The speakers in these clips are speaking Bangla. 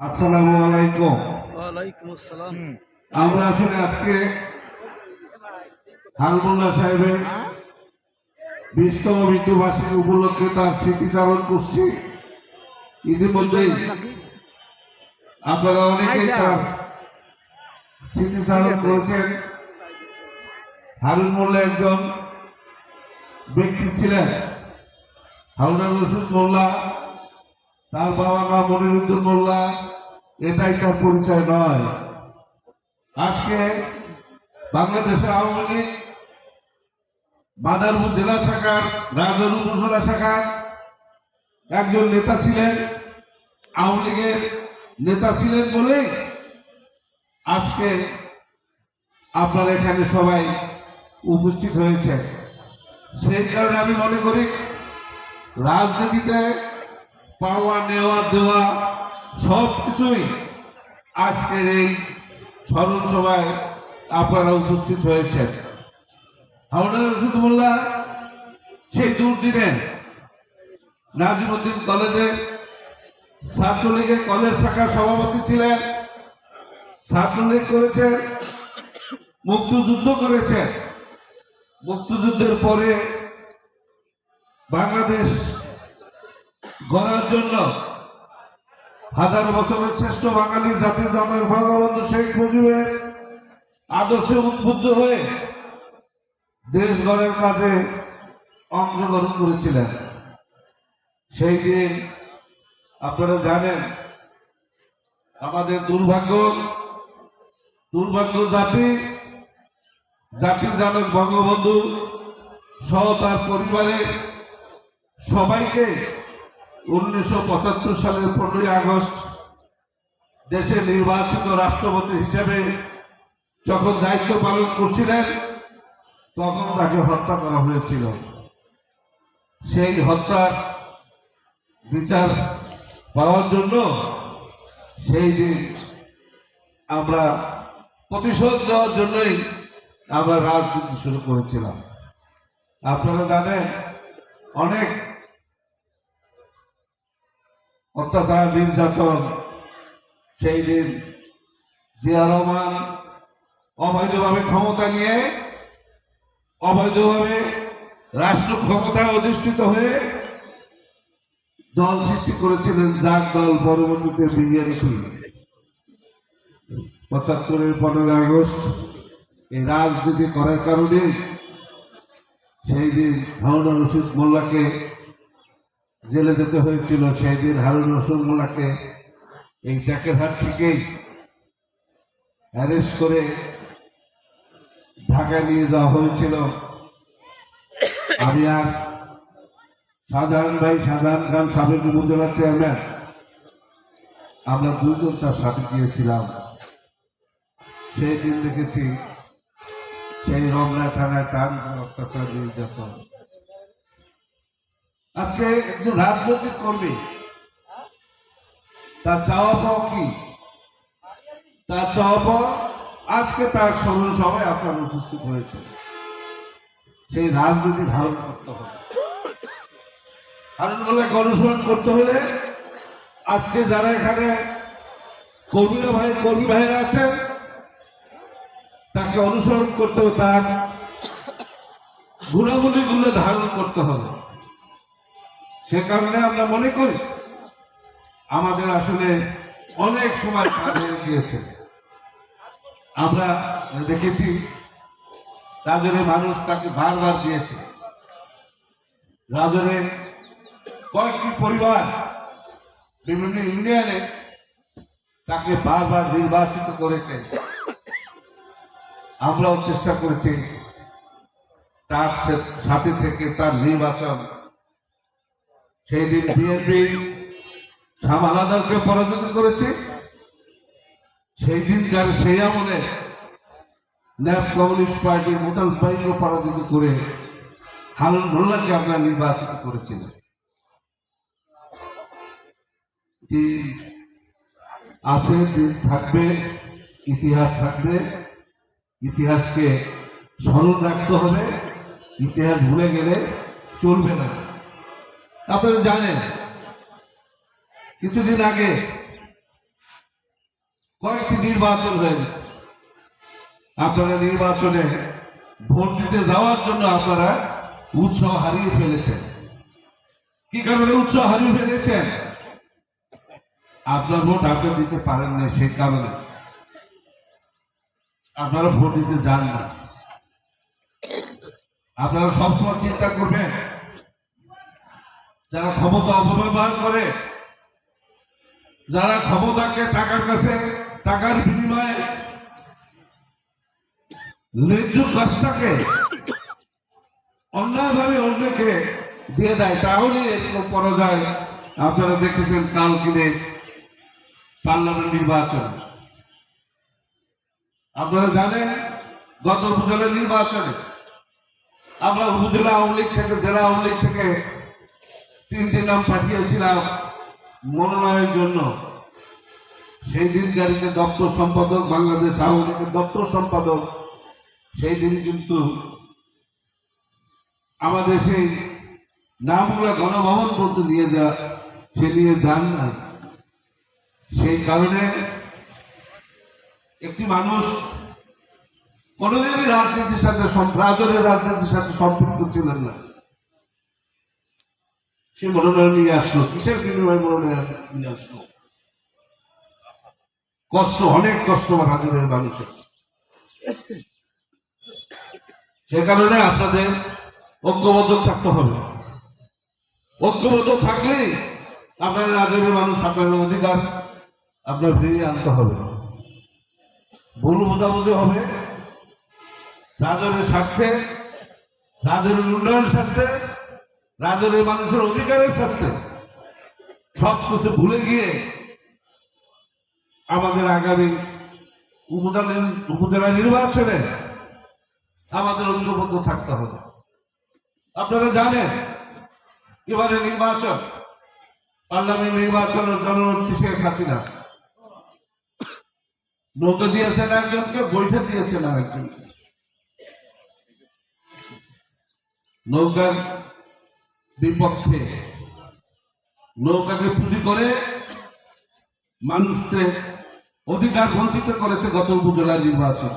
আসসালামু আলাইকুম। ওয়ালাইকুম আসসালাম। আমরা আসলে আজকে হারমুল্লাহ সাহেবের বিশতম মৃত্যুবার্ষিকী উপলক্ষে তার স্মৃতিচারণ করছি। ইতিমধ্যেই আপনারা অনেকেই তার স্মৃতিচারণ করেছেন। হারুন মোল্লা একজন ব্যক্তি ছিলেন। হারুনা রশিদ মোল্লা তার বাবা মা মনিরুদ্দিন মোল্লা, এটাই তার পরিচয় নয়। আজকে বাংলাদেশের আওয়ামী লীগ বাজারপুর জেলা শাখার, রাজধানী উপজেলা শাখার একজন নেতা ছিলেন, আওয়ামী লীগের নেতা ছিলেন বলে আজকে আপনারা এখানে সবাই উপস্থিত হয়েছে সেই কারণে আমি মনে করি, রাজনীতিতে পাওয়া নেওয়া দেওয়া সব কিছুই আজকের এই স্মরণ সভায় আপনারা উপস্থিত হয়েছেন। হাওড়া রসুদুল্লাহ সেই দুর্দিনে নাজিমুদ্দিন কলেজে ছাত্রলীগের কলেজ শাখার সভাপতি ছিলেন, ছাত্রলীগ করেছেন, মুক্তিযুদ্ধ করেছেন। মুক্তিযুদ্ধের পরে বাংলাদেশ গড়ার জন্য হাজার বছরের শ্রেষ্ঠ বাঙালি জাতির জনক বঙ্গবন্ধু শেখ মুজিবের আদর্শে উদ্বুদ্ধ হয়ে দেশ গড়ের কাজে অংশগ্রহণ করেছিলেন। সেই দিন আপনারা জানেন, আমাদের দুর্ভাগ্য দুর্ভাগ্য জাতি, জাতির জনক বঙ্গবন্ধু সহ তার পরিবারের সবাইকে উনিশশো পঁচাত্তর সালের পনেরোই আগস্ট দেশে নির্বাচিত রাষ্ট্রপতি হিসেবে যখন দায়িত্ব পালন করছিলেন, তখন তাকে হত্যা করা হয়েছিল। সেই হত্যার বিচার পাওয়ার জন্য সেই দিন আমরা প্রতিশোধ দেওয়ার জন্যই আমরা রাজনীতি শুরু করেছিলাম। আপনারা জানেন, অনেক অত্যাচার নির্যাতন সেই দিন জিয়া রহমান অবৈধভাবে ক্ষমতা নিয়ে অবৈধভাবে রাষ্ট্র ক্ষমতায় অধিষ্ঠিত হয়ে দল সৃষ্টি করেছিলেন যার দল পরবর্তীতে বিজেপি পঁচাত্তরের পনেরোই আগস্ট এই রাজনীতি করার কারণে সেই দিন হারুন রশিদ মোল্লাকে জেলে যেতে হয়েছিল সেই দিন হারুন রশিদ মোল্লাকে এই ট্যাকের হাট থেকেই অ্যারেস্ট করে ঢাকায় নিয়ে যাওয়া হয়েছিল। আমি আর শাহজাহান ভাই, শাহজাহান খান সাবেক উপজেলা চেয়ারম্যান, আমরা দুজন তার সাথে গিয়েছিলাম। সেই দিন দেখেছি সেই রমনা থানায় টান অত্যাচার নির্যাতন। আজকে একজন রাজনৈতিক কর্মী, তার চাওয়া পাওয়া কি? তার চাওয়া পাওয়া আজকে তার স্মরণ সভায় আপনার উপস্থিত হয়েছে। সেই রাজনীতি ধারণ করতে হবে। করলে অনুসরণ করতে হলে আজকে যারা এখানে কর্মীরা ভাই, কর্মী ভাইরা আছেন, তাকে অনুসরণ করতে হবে, তার গুণাবলীগুলো ধারণ করতে হবে। সে কারণে আমরা মনে করি আমাদের আসলে অনেক সময় কাজ গিয়েছে। আমরা দেখেছি রাজরে মানুষ তাকে বারবার দিয়েছে। রাজরে কয়েকটি পরিবার বিভিন্ন ইউনিয়নে তাকে বারবার নির্বাচিত করেছে। আমরাও চেষ্টা করেছি তার সাথে থেকে তার নির্বাচন সেই দিন বিএনপি শামালাদারকে পরাজিত করেছে। সেই দিনকার সেই আমলে ন্যাপ কমিউনিস্ট পার্টির মোটাল বাইকে পরাজিত করে মোল্লাকে আমরা নির্বাচিত করেছিলেন। আছে, দিন থাকবে, ইতিহাস থাকবে, ইতিহাসকে স্মরণ রাখতে হবে, ইতিহাস ভুলে গেলে চলবে না। আপনারা জানেন, কিছুদিন আগে কয়েকটি নির্বাচন হয়ে গেছে। আপনারা নির্বাচনে ভোট দিতে যাওয়ার জন্য আপনারা উৎসাহ হারিয়ে ফেলেছেন। কি কারণে উৎসাহ হারিয়ে ফেলেছেন? আপনার ভোট আপনি দিতে পারেন না সেই কারণে। আপনারা ভোট দিতে যান না। আপনারা সবসময় চিন্তা করবেন যারা ক্ষমতা অপব্যবহার করে, যারা ক্ষমতাকে টাকার কাছে, টাকার বিনিময়ে ন্যায্য কাজটাকে অন্যায়ভাবে অন্যকে দিয়ে দেয়, তাহলে এরকম পরাজয় আপনারা দেখেছেন কাল কিনে পার্লামেন্ট নির্বাচন। আপনারা জানেন গত উপজেলা নির্বাচনে আমরা উপজেলা আওয়ামী লীগ থেকে, জেলা আওয়ামী লীগ থেকে তিনটি নাম পাঠিয়েছিলাম মনোনয়নের জন্য। সেই দিন গাড়িতে দপ্তর সম্পাদক, বাংলাদেশ আওয়ামী লীগের দপ্তর সম্পাদক, সেই দিন কিন্তু আমাদের সেই নামগুলো গণভবন পর্যন্ত নিয়ে যা, সে নিয়ে যান না। সেই কারণে একটি মানুষ কোনোদিনই রাজনীতির সাথে রাজনীতির সাথে সম্পৃক্ত ছিলেন না। সে মনোনয়ন নিয়ে আসলো, কিসের বিনিময়ে মনোনয়ন নিয়ে আসলো? কষ্ট, অনেক কষ্ট রাজনের মানুষের সে কারণে আপনাদের ঐক্যবদ্ধ থাকতে হবে। ঐক্যবদ্ধ থাকলেই আপনার রাজনের মানুষ আপনার অধিকার, আপনার ফিরিয়ে আনতে হবে। ভুল বোঝাবুঝি হবে। রাজনের স্বার্থে রাজনের উন্নয়নের স্বার্থে রাজনের মানুষের অধিকারের স্বার্থে সব কিছু ভুলে গিয়ে আমাদের আগামী উপজেলা উপজেলা নির্বাচনে আমাদের ঐক্যবদ্ধ থাকতে হবে। আপনারা জানেন এবারে নির্বাচন, পার্লামেন্ট নির্বাচন জননেত্রী শেখ হাসিনা নৌকা দিয়েছেন একজনকে, বৈঠক দিয়েছেন আরেকজনকে। নৌকার বিপক্ষে নৌকাকে পুঁজি করে মানুষকে অধিকার বঞ্চিত করেছে গত উপজেলা নির্বাচন।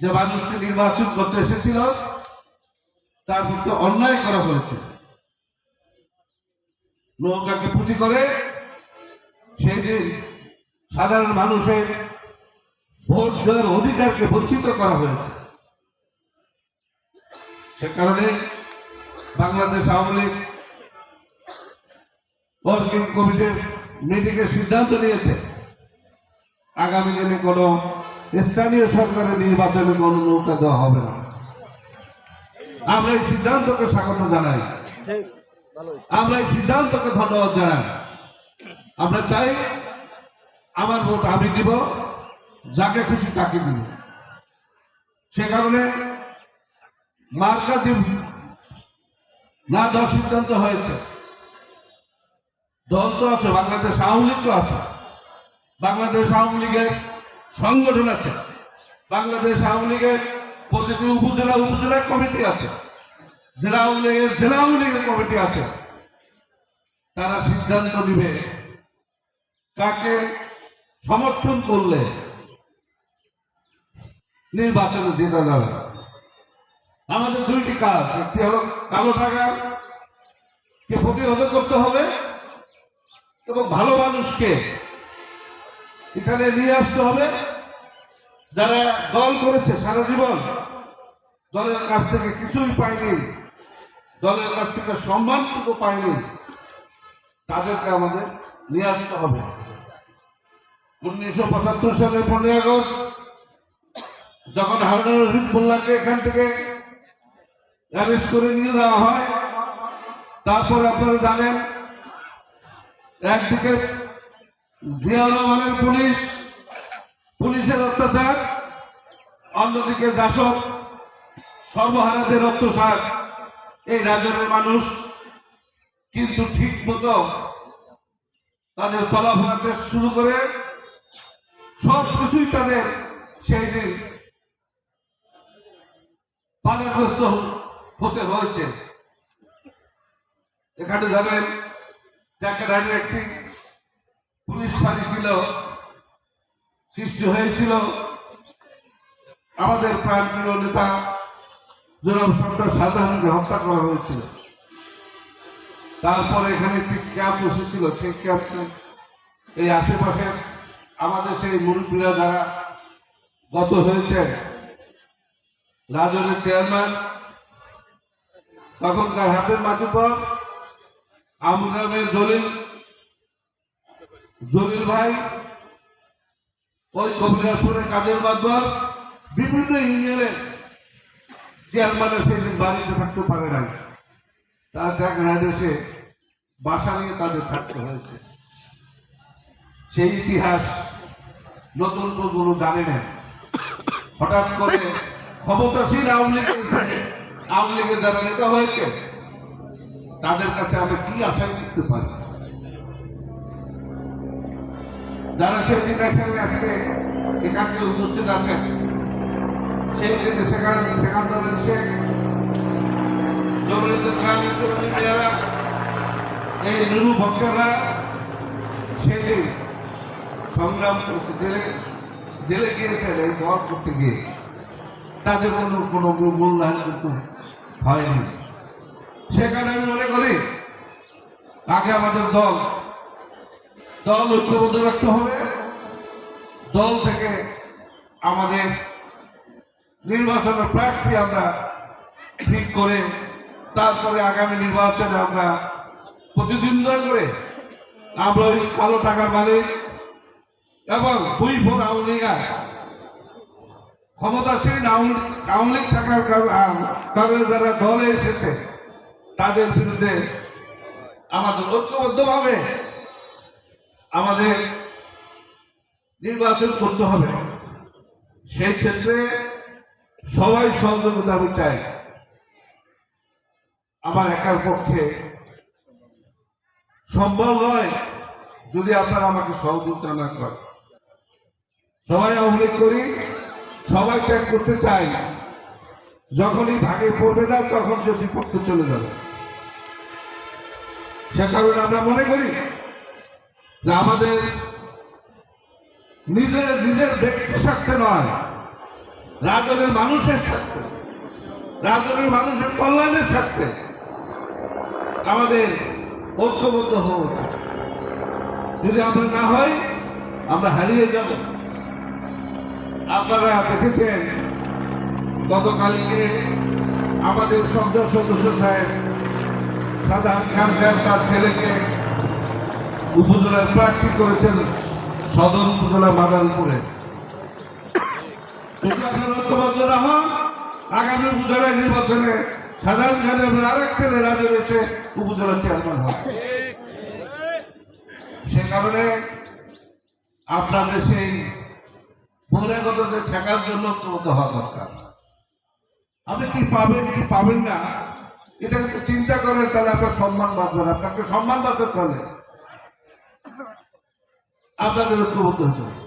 যে মানুষটি নির্বাচন করতে এসেছিল, তার মধ্যে অন্যায় করা হয়েছে। নৌকাকে পুঁজি করে সেই যে সাধারণ মানুষের ভোট দেওয়ার অধিকারকে বঞ্চিত করা হয়েছে। সে কারণে বাংলাদেশ আওয়ামী লীগ ওয়ার্কিং কমিটির মিটিংয়ে সিদ্ধান্ত নিয়েছে। আগামী দিনে কোনো স্থানীয় সরকারের নির্বাচনে কোনো নৌকা দেওয়া হবে না। আমরা এই সিদ্ধান্তকে স্বাগত জানাই। আমরা এই সিদ্ধান্তকে ধন্যবাদ জানাই। আমরা চাই আমার ভোট আমি দিব, যাকে খুশি তাকে দিব। সে কারণে মার্কা দিব না, দল সিদ্ধান্ত হয়েছে। দল তো আছে, বাংলাদেশ আওয়ামী লীগ তো আছে। বাংলাদেশ আওয়ামী লীগের সংগঠন আছে। বাংলাদেশ আওয়ামী লীগের প্রতিটি উপজেলা, উপজেলার কমিটি আছে। জেলা আওয়ামী লীগের, জেলা আওয়ামী লীগের কমিটি আছে। তারা সিদ্ধান্ত নিবে কাকে সমর্থন করলে নির্বাচনে জেতা যাবে। আমাদের দুইটি কাজ। একটি হলো কালো টাকা, কে প্রতিহত করতে হবে এবং ভালো মানুষকে এখানে নিয়ে আসতে হবে। যারা দল করেছে সারা জীবন, দলের কাছ থেকে কিছুই পায়নি, দলের কাছ থেকে সম্মানটুকু পায়নি, তাদেরকে আমাদের নিয়ে আসতে হবে। উনিশশো পঁচাত্তর সালের পনেরোই আগস্ট, যখন হারুন রশিদ মোল্লাকে এখান থেকে অ্যারেস্ট করে নিয়ে যাওয়া হয়। তারপর আপনারা জানেন, একদিকে জিয়া রহমানের পুলিশ, পুলিশের অত্যাচার, অন্যদিকে জাসদ, সর্বহারাদের অত্যাচার এই রাজ্যের মানুষ কিন্তু ঠিক মতো তাদের চলাফেরাতে শুরু করে সব কিছুই তাদের সেই দিন বাধাগ্রস্ত হতে হয়েছে এখানে যাবেন জ্যাকেট একটি পুলিশ ফাঁড়ি ছিল, সৃষ্টি হয়েছিল। আমাদের প্রাণপ্রিয় নেতা জনাব সর্দার সাধারণকে হত্যা করা হয়েছিল। তারপরে এখানে একটি ক্যাম্প বসেছিল, সেই ক্যাম্পে এই আশেপাশে আমাদের সেই মুরব্বীরা যারা গত হয়েছে রাজনের চেয়ারম্যান তখনকার হাতের মাতুপর আমগ্রামের জলিল জলিল ভাই, ওই কবিরাজপুরের কাজের মাধ্যম বিভিন্ন ইউনিয়নের চেয়ারম্যানের সেদিন বাড়িতে থাকতে পারে নাই। তার টাকা এসে বাসা নিয়ে তাদের থাকতে হয়েছে। সেই ইতিহাস নতুন কোনো জানে না হঠাৎ করে ক্ষমতাসীন আওয়ামী লীগের আওয়ামী লীগের যারা নেতা হয়েছে, তাদের কাছে আমরা কি আশা করতে পারি? যারা সেদিন এখানে আজকে এখান থেকে উপস্থিত আছেন, সেই দিনে সেখানে সেখানে শেখ জবরুদ্দিন খান ইসলামিয়া এই নুরু ভক্তরা সেদিন সংগ্রাম করছে জেলে জেলে গিয়েছেন এই দল করতে গিয়ে। তাদের কোনো কোনো মূল্যায়ন কিন্তু হয়নি সেখানে আমি মনে করি আগে আমাদের দল দল ঐক্যবদ্ধ রাখতে হবে। দল থেকে আমাদের নির্বাচনের প্রার্থী আমরা ঠিক করে, তারপরে আগামী নির্বাচনে আমরা প্রতিদ্বন্দ্বিতা করে আমরা ওই কালো টাকার মালিক এবং দুই ভোট আওয়ামী ক্ষমতাসীন আওয়ামী লীগ থাকার কারণে যারা দলে এসেছে, তাদের বিরুদ্ধে আমাদের ঐক্যবদ্ধভাবে আমাদের নির্বাচন করতে হবে। সেই ক্ষেত্রে সবাই সহযোগিতা আমি চাই। আমার একার পক্ষে সম্ভব নয় যদি আপনারা আমাকে সহযোগিতা না করেন। সবাই আওয়ামী করি। সবাই ত্যাগ করতে চাই যখনই ভাগে পড়বে না, তখন সে বিপক্ষে চলে যাবে। সে কারণে আমরা মনে করি যে আমাদের নিজের নিজের ব্যক্তি স্বার্থে নয়, রাজনের মানুষের স্বার্থে, রাজনের মানুষের কল্যাণের স্বার্থে আমাদের ঐক্যবদ্ধ হওয়া উচিত। যদি আমরা না হয়, আমরা হারিয়ে যাব। আপনারা দেখেছেন, গতকালকে আমাদের সংসদ সদস্য সাহেব সাজাহান খান সাহেব তার ছেলেকে উপজেলার প্রার্থী করেছেন সদর উপজেলা মাদারীপুরে। যদি না আগামী উপজেলা নির্বাচনে সাধারণ খানের আরেক ছেলে রাজা রয়েছে, উপজেলা চেয়ারম্যান হবে। সে কারণে আপনাদের সেই বহিরাগতদের ঠেকার জন্য ঐক্যবদ্ধ হওয়া দরকার। আপনি কি পাবেন কি পাবেন না, এটা যদি চিন্তা করেন, তাহলে আপনার সম্মান বাঁচবেন আপনাকে সম্মান বাঁচাতে হবে। আপনাদের ঐক্যবদ্ধ হতে হবে।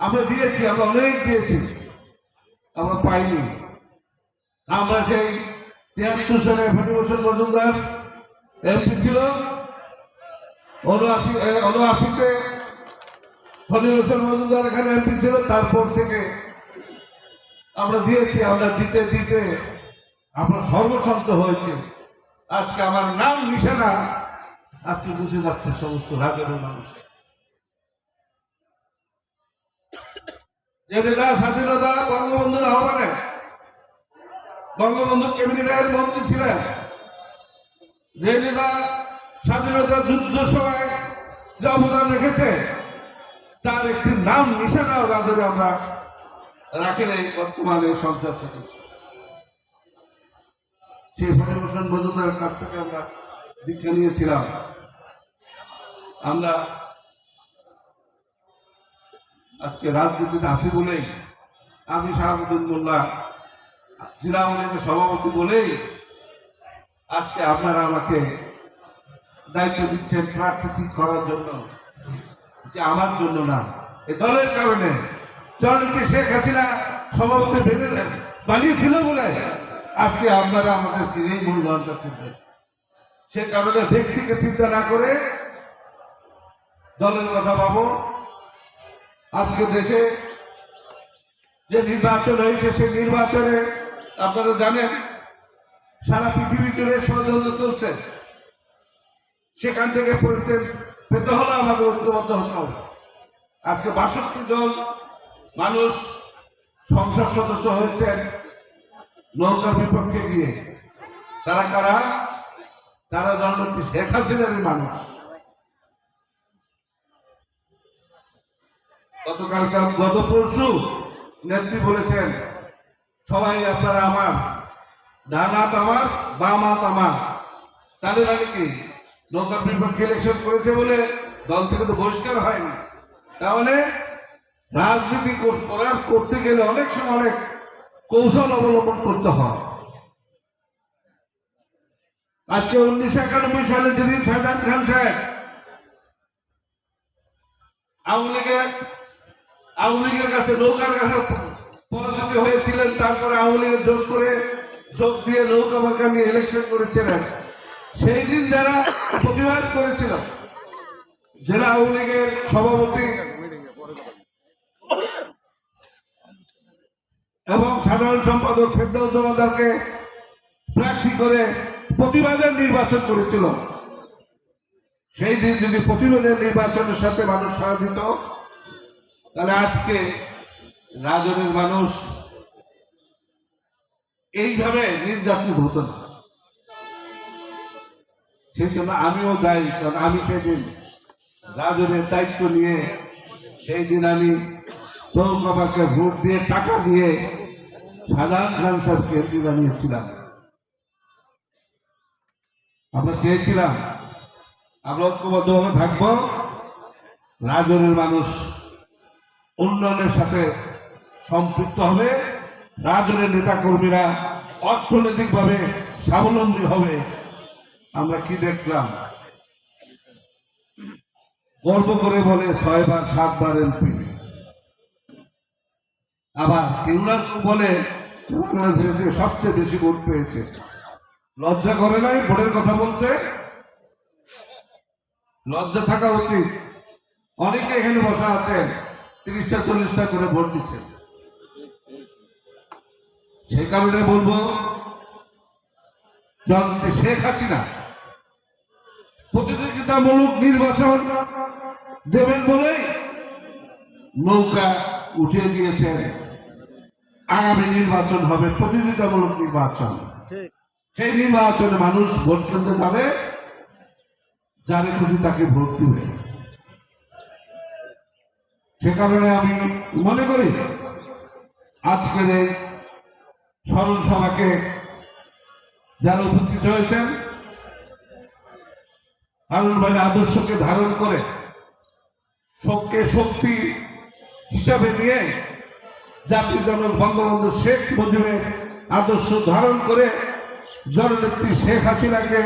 আমরা দিয়েছি, আমরা অনেক দিয়েছি। আমরা পাইনি। আমরা সেই তিয়াত্তর সালে বছর মজুমদার, এমপি ছিল। উনআশি উনআশিতে ফটি বছর মজুমদার এখানে এমপি ছিল, তারপর থেকে আমরা দিয়েছি, আমরা দিতে দিতে আমরা সর্বশান্ত হয়েছে। আজকে আমার নাম নিশানা, আজকে বুঝে যাচ্ছে সমস্ত রাজার মানুষের যে নেতা স্বাধীনতা বঙ্গবন্ধুর আহ্বানে, বঙ্গবন্ধু ক্যাবিনেটের মন্ত্রী ছিলেন। যে নেতা স্বাধীনতা যুদ্ধ সময় যে অবদান রেখেছে তার একটি নাম নিশানা রাজরে আমরা রাখি নাই, বর্তমানে সংসদ সদস্য সেই ফটিভূষণ মজুমদারের কাছ থেকে আমরা দীক্ষা নিয়েছিলাম। আমরা আজকে রাজনীতিতে আছি বলেই, আমি শাহাবুদ্দিন মোল্লা, জেলা আওয়ামী সভাপতি বলেই আজকে আপনারা আমাকে দায়িত্ব দিচ্ছেন প্রার্থী ঠিক করার জন্য। যে আমার জন্য না এই দলের কারণে। জননীতি শেখ হাসিনা সভাপতি বেঁধে বানিয়েছিল বলে আজকে আপনারা আমাদেরকে এই মূল্যায়নটা করবেন সে কারণে ব্যক্তিকে চিন্তা না করে দলের কথা ভাবো। আজকে দেশে যে নির্বাচন হয়েছে, সেই নির্বাচনে আপনারা জানেন, সারা পৃথিবী জুড়ে ষড়যন্ত্র চলছে। সেখান থেকে পরিত্রাণ পেতে হলে আমাদের ঐক্যবদ্ধ হতে হবে। আজকে বাষট্টি জন মানুষ সংসদ সদস্য হয়েছেন নৌকার বিপক্ষে গিয়ে। তারা কারা? তারা জন্মটি শেখ হাসিনারই মানুষ। গতকাল গত পরশু নেত্রী বলেছেন, সবাই আপনারা আমার, ডান হাত আমার, বাম হাত আমার। তাদের মানে কি? নৌকার বিপক্ষে ইলেকশন করেছে বলে দল থেকে তো বহিষ্কার হয়নি। তাহলে রাজনীতি করার করতে গেলে অনেক সময় অনেক কৌশল অবলম্বন করতে হয়। আজকে উনিশশো একানব্বই সালে যেদিন শাহজাহান খান সাহেব আওয়ামী লীগের আওয়ামী লীগের কাছে নৌকার কাছে পরাজিত হয়েছিলেন, তারপরে আওয়ামী লীগের যোগ করে যোগ দিয়ে নৌকা মার্কা নিয়ে ইলেকশন করেছিলেন। সেই দিন যারা প্রতিবাদ করেছিল, জেলা আওয়ামী লীগের সভাপতি এবং সাধারণ সম্পাদক ফেরদৌস জমাদারকে প্রার্থী করে প্রতিবাদের নির্বাচন করেছিল। সেই দিন যদি প্রতিবাদের নির্বাচনের সাথে মানুষ সাড়া দিত তাহলে আজকে রাজনের মানুষ এইভাবে নির্যাতিত হতো না। সেই জন্য আমিও দায়ী কারণ আমি সেদিন রাজনের দায়িত্ব নিয়ে, সেই দিন আমি চৌকাবাকে ভোট দিয়ে টাকা দিয়ে সাধারণ খান সাহেবকে এমপি বানিয়েছিলাম। আমরা চেয়েছিলাম, আমরা ঐক্যবদ্ধভাবে থাকব, রাজনের মানুষ উন্নয়নের সাথে সম্পৃক্ত হবে, রাজনের নেতা কর্মীরা অর্থনৈতিকভাবে স্বাবলম্বী হবে। আমরা কি দেখলাম? গর্ব করে বলে ছয়বার, সাতবার এমপি আবার কেউ না বলে সবচেয়ে বেশি ভোট পেয়েছে। লজ্জা করে নাই ভোটের কথা বলতে? লজ্জা থাকা উচিত। অনেকে এখানে বসা আছেন, তিরিশটা, চল্লিশটা করে ভোট দিচ্ছেন। সে কারণে বলব শেখ হাসিনা প্রতিযোগিতামূলক নির্বাচন দেবেন বলেই নৌকা উঠিয়ে দিয়েছেন। আগামী নির্বাচন হবে প্রতিযোগিতামূলক নির্বাচন। সেই নির্বাচনে মানুষ ভোট কেন্দ্রে যাবে যারে খুশি তাকে ভোট দিবে। সে কারণে আমি মনে করি আজকের এই স্মরণ সভাকে যারা উপস্থিত হয়েছেন ভাই আদর্শকে ধারণ করে শোককে শক্তি হিসাবে নিয়ে জাতির জনক বঙ্গবন্ধু শেখ মুজিবের আদর্শ ধারণ করে জননেত্রী শেখ হাসিনাকে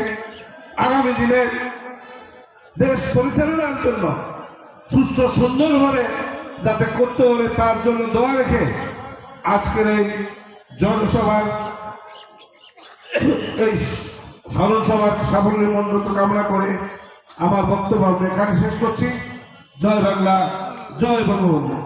আগামী দিনে দেশ পরিচালনার জন্য সুস্থ সুন্দরভাবে যাতে করতে পারে, তার জন্য দোয়া রেখে আজকের এই জনসভার এই স্মরণ সভার সাফল্য মন্ডত কামনা করে আমার বক্তব্য আমি এখানে শেষ করছি। জয় বাংলা, জয় বঙ্গবন্ধু।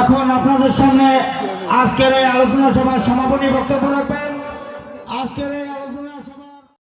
এখন আপনাদের সামনে আজকের এই আলোচনা সভার সমাপনী বক্তব্য রাখবেন। আজকের